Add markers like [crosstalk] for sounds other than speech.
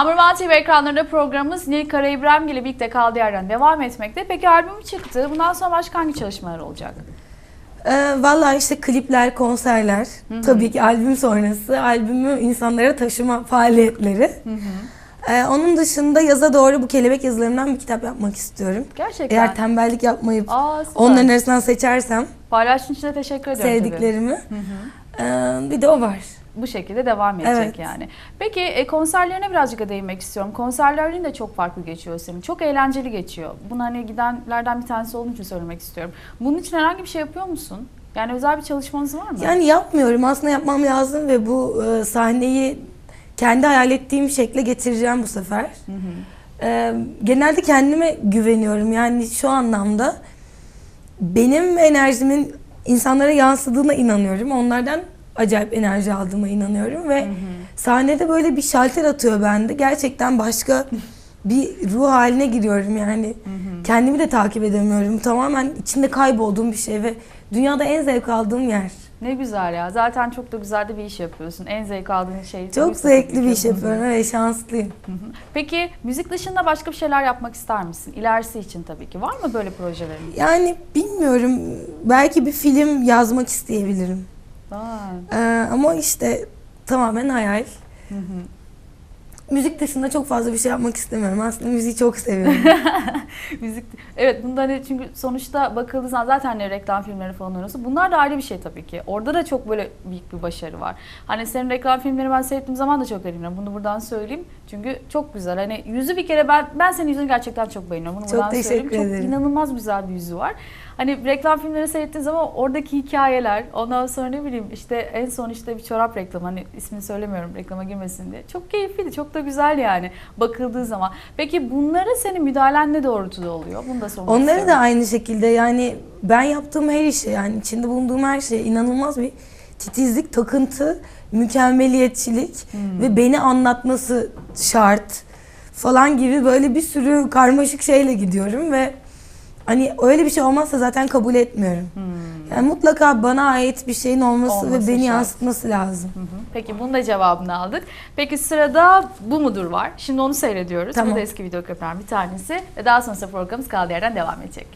One TV ekranlarında programımız Nil Kara İbrahim ile birlikte kaldığı yerden devam etmekte. Peki albümü çıktı. Bundan sonra başka hangi çalışmalar olacak? Ee, Valla işte klipler, konserler, tabii ki albüm sonrası albümü insanlara taşıma faaliyetleri. Ee, onun dışında yaza doğru bu kelebek yazılarımdan bir kitap yapmak istiyorum. Gerçekten. Eğer tembellik yapmayıp Aa, süper. onların arasından seçersem Paylaştığın için de teşekkür ederim. tabii. sevdiklerimi. Ee, bir de o var. Bu şekilde devam edecek Evet. yani. Peki e, konserlerine birazcık da değinmek istiyorum. Konserlerin de çok farklı geçiyor senin. Çok eğlenceli geçiyor. Bunu hani gidenlerden bir tanesi olduğum için söylemek istiyorum. Bunun için herhangi bir şey yapıyor musun? Yani özel bir çalışmanız var mı? Yani yapmıyorum. Aslında yapmam lazım ve bu e, sahneyi kendi hayal ettiğim şekle getireceğim bu sefer. Ee, genelde kendime güveniyorum. Yani şu anlamda benim enerjimin insanlara yansıdığına inanıyorum. Onlardan acayip enerji aldığıma inanıyorum ve sahnede böyle bir şalter atıyor bende. Gerçekten başka bir ruh haline giriyorum yani. Kendimi de takip edemiyorum. Tamamen içinde kaybolduğum bir şey ve dünyada en zevk aldığım yer. Ne güzel ya. Zaten çok da güzel de bir iş yapıyorsun. En zevk aldığın şey. Çok zevkli bir iş yapıyorum ve şanslıyım. Hı hı. Peki müzik dışında başka bir şeyler yapmak ister misin? İlerisi için tabii ki. Var mı böyle projelerin? Yani bilmiyorum. Belki bir film yazmak isteyebilirim. Aa, Ee, ama işte tamamen hayal. hı hı. Müzik dışında çok fazla bir şey yapmak istemiyorum. Aslında müziği çok seviyorum. [laughs] Müzik, evet bunda hani çünkü sonuçta bakıldığı zaman zaten hani reklam filmleri falan oynuyorsun. Bunlar da ayrı bir şey tabii ki. Orada da çok böyle büyük bir başarı var. Hani senin reklam filmleri ben seyrettiğim zaman da çok beğeniyorum. Bunu buradan söyleyeyim. Çünkü çok güzel. Hani yüzü bir kere ben ben senin yüzünü gerçekten çok beğeniyorum. Bunu Çok buradan teşekkür söyleyeyim. Çok ederim. inanılmaz güzel bir yüzü var. Hani reklam filmleri seyrettiğin zaman oradaki hikayeler, ondan sonra ne bileyim işte en son işte bir çorap reklamı hani ismini söylemiyorum reklama girmesin diye. Çok keyifliydi, çok da güzel yani bakıldığı zaman. Peki bunlara senin müdahalen ne doğrultuda oluyor? Bunu da sormak Onları da istiyorum. aynı şekilde yani ben yaptığım her işe yani içinde bulunduğum her şeye inanılmaz bir titizlik, takıntı, mükemmeliyetçilik ve beni anlatması şart falan gibi böyle bir sürü karmaşık şeyle gidiyorum ve hani öyle bir şey olmazsa zaten kabul etmiyorum. Yani mutlaka bana ait bir şeyin olması, Olması ve beni şart. yansıtması lazım. Hı hı. Peki bunun da cevabını aldık. Peki sırada bu mudur var. Şimdi onu seyrediyoruz. Tamam. Bu da eski video köprüden bir tanesi. Ve daha sonrasında programımız kaldığı yerden devam edecek.